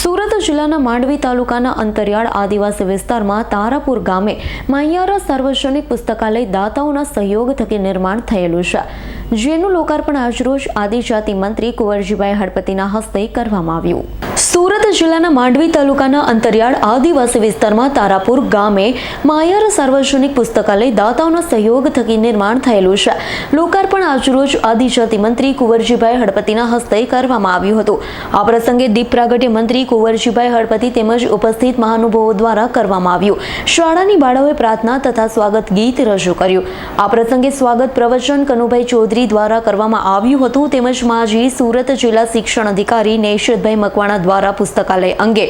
સુરત જિલ્લાના માંડવી તાલુકાના અંતરિયાળ આદિવાસી વિસ્તારમાં તારાપુર ગામે મૈયારા સાર્વજનિક પુસ્તકાલય દાતાઓના સહયોગ થકી નિર્માણ થયેલું છે, જેનું લોકાર્પણ આજરોજ આદિજાતિ મંત્રી કુંવરજીભાઈ હળપતિના હસ્તે કરવામાં આવ્યું. સુરત જિલ્લાના માંડવી તાલુકાના અંતરિયાળ આદિવાસી વિસ્તારમાં તારાપુર ગામે માયર સાર્વજનિક પુસ્તકાલય દાતાઓના સહયોગ થકી નિર્માણ થયેલું છે. લોકાર્પણ આજરોજ આદિજાતિ મંત્રી કુંવરજીભાઈ હળપતિના હસ્તે કરવામાં આવ્યું હતું. આ પ્રસંગે દીપ પ્રાગટ્ય મંત્રી કુંવરજીભાઈ હળપતિ તેમજ ઉપસ્થિત મહાનુભાવો દ્વારા કરવામાં આવ્યું. શાળાની બાળાઓએ પ્રાર્થના તથા સ્વાગત ગીત રજૂ કર્યું. આ પ્રસંગે સ્વાગત પ્રવચન કનુભાઈ ચૌધરી દ્વારા કરવામાં આવ્યું હતું. તેમજ માજી સુરત જિલ્લા શિક્ષણ અધિકારી નેશદભાઈ મકવાણા દ્વારા પુસ્તકાલય અંગે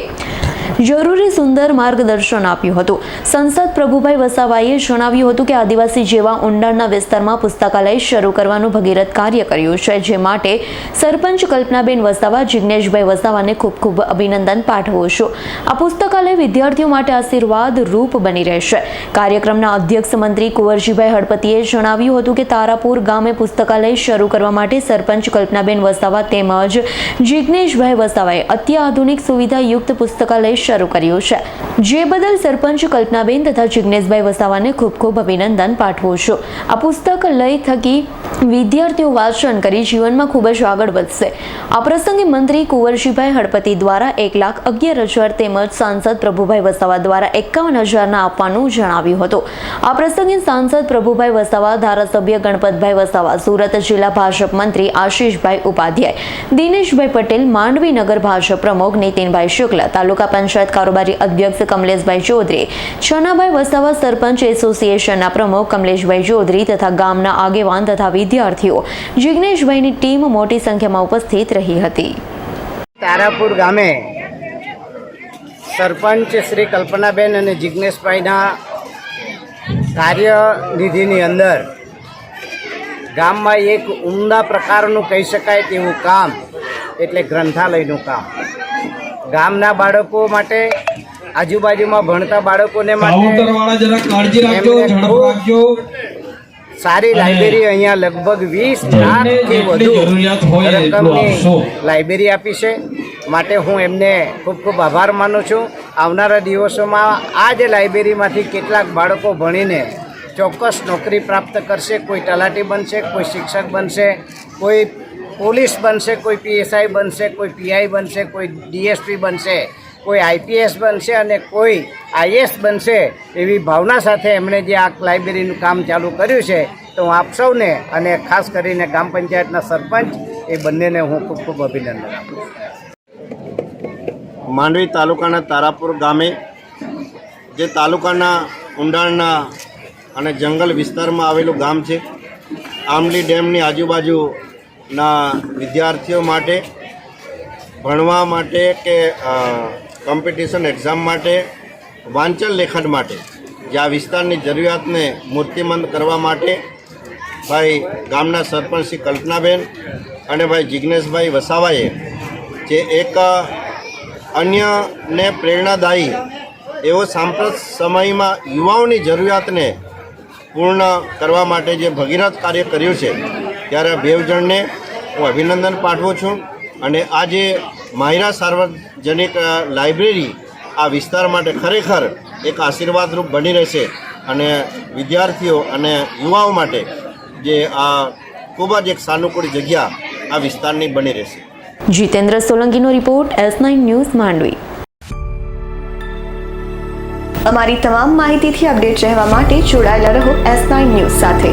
જરૂરી સુંદર માર્ગદર્શન આપ્યું હતું. સંસદ પ્રભુભાઈ વસાવાએ જણાવ્યું હતું કે આદિવાસી જેવા ઊંડાણના વિસ્તારમાં પુસ્તકાલય શરૂ કરવાનું ભગીરથ કાર્ય કર્યું છે, જે માટે સરપંચ કલ્પનાબેન વસાવા જિજ્ઞેશભાઈ વસાવાને ખૂબ ખૂબ અભિનંદન પાઠવું છું. આ પુસ્તકાલય વિદ્યાર્થીઓ માટે આશીર્વાદ રૂપ બની રહેશે. કાર્યક્રમના અધ્યક્ષ મંત્રી કુંવરજીભાઈ હળપતિએ જણાવ્યું હતું કે તારાપુર ગામે પુસ્તકાલય શરૂ કરવા માટે સરપંચ કલ્પનાબેન વસાવા તેમજ જિજ્ઞેશભાઈ વસાવાએ અત્યાધુનિક સુવિધાયુક્ત પુસ્તકાલય શરૂ કર્યું છે. જે બદલ સરપંચ કલ્પનાબેન તથા જિજ્ઞેશભાઈ વસાવાને ખૂબ ખૂબ અભિનંદન પાઠવું છું. આ પુસ્તકાલય થકી વિદ્યાર્થીઓ વાંચન કરી જીવનમાં ખૂબ જ આગળ વધશે. આ પ્રસંગે મંત્રી કુંવરજીભાઈ હળપતિ દ્વારા એક લાખ અગિયાર હજાર તેમજ સાંસદ પ્રભુભાઈ વસાવા દ્વારા એકાવન હજારના આપવાનું જણાવ્યું હતું. આ પ્રસંગે સાંસદ પ્રભુભાઈ વસાવા, ધારાસભ્ય ગણપતભાઈ વસાવા, સુરત જિલ્લા ભાજપ મંત્રી આશીષભાઈ ઉપાધ્યાય, દિનેશભાઈ પટેલ, માંડવી નગર ભાજપ પ્રમુખ નીતિનભાઈ શુક્લ, તાલુકા પંચાયત કારોબારી અધ્યક્ષ કમલેશભાઈ ચૌધરી, છનાભાઈ વસાવા સરપંચ એસોસિએશનના પ્રમુખ કમલેશભાઈ ચૌધરી તથા ગામના આગેવાન તથા વિદ્યાર્થીઓ, જિગ્નેશભાઈની ટીમ મોટી સંખ્યામાં ઉપસ્થિત રહી હતી. તારાપુર ગામે સરપંચ શ્રી કલ્પનાબેન અને જિગ્નેશભાઈના કાર્યનિધિની અંદર ગામમાં એક ઉમદા પ્રકારનું કહી શકાય તેવું કામ, એટલે ગ્રંથાલયનું કામ. ગામના બાળકો માટે આજુબાજુમાં ભણતા બાળકોને માટે સારી લાઇબ્રેરી અહીંયા લગભગ વીસ લાખથી વધુ. રકમની લાઇબ્રેરી આપી છે. માટે હું એમને ખૂબ ખૂબ આભાર માનું છું. આવનારા દિવસોમાં આ જ લાઇબ્રેરીમાંથી કેટલાક બાળકો ભણીને ચોક્કસ નોકરી પ્રાપ્ત કરશે કોઈ તલાટી બનશે કોઈ શિક્ષક બનશે કોઈ પોલીસ બનશે, કોઈ પીએસઆઈ બનશે, કોઈ પીઆઈ બનશે, કોઈ ડીએસપી બનશે, કોઈ આઈપીએસ બનશે અને કોઈ આઈએસ બનશે એવી ભાવના સાથે એમણે જે આ લાઇબ્રેરીનું કામ ચાલુ કર્યું છે, તો હું આપ સૌને અને ખાસ કરીને ગ્રામ પંચાયતના સરપંચ એ બંનેને હું ખૂબ ખૂબ અભિનંદન આપું માંડવી તાલુકાના તારાપુર ગામે, જે તાલુકાના ઊંડાણના અને જંગલ વિસ્તારમાં આવેલું ગામ છે આમલી ડેમની આજુબાજુના વિદ્યાર્થીઓ માટે, ભણવા માટે કે કોમ્પિટિશન એક્ઝામ માટે, વાંચન લેખન માટે, જે આ વિસ્તારની જરૂરિયાતને મૂર્તિમંત કરવા માટે ભાઈ ગામના સરપંચ શ્રી કલ્પનાબેન અને ભાઈ જિજ્ઞેશભાઈ વસાવાએ જે એક અન્યને પ્રેરણાદાયી એવો સાંપ્રત સમયમાં યુવાઓની જરૂરિયાતને પૂર્ણ કરવા માટે જે ભગીરથ કાર્ય કર્યું છે, ત્યારે આ બેવ જણને હું અભિનંદન પાઠવું છું અને આ જે સાર્વજનિક લાઇબ્રેરી આ વિસ્તાર માટે ખરેખર એક આશીર્વાદરૂપ બની રહેશે અને વિદ્યાર્થીઓ અને યુવાઓ માટે જે આ ખૂબ જ એક સાનુકૂળ જગ્યા આ વિસ્તારની બની રહેશે. Jitendra સોલંકીનો report S nine news Mandvi. અમારી તમામ માહિતીથી અપડેટ રહેવા માટે જોડાયેલા રહો એસ નાઇન ન્યૂઝ સાથે.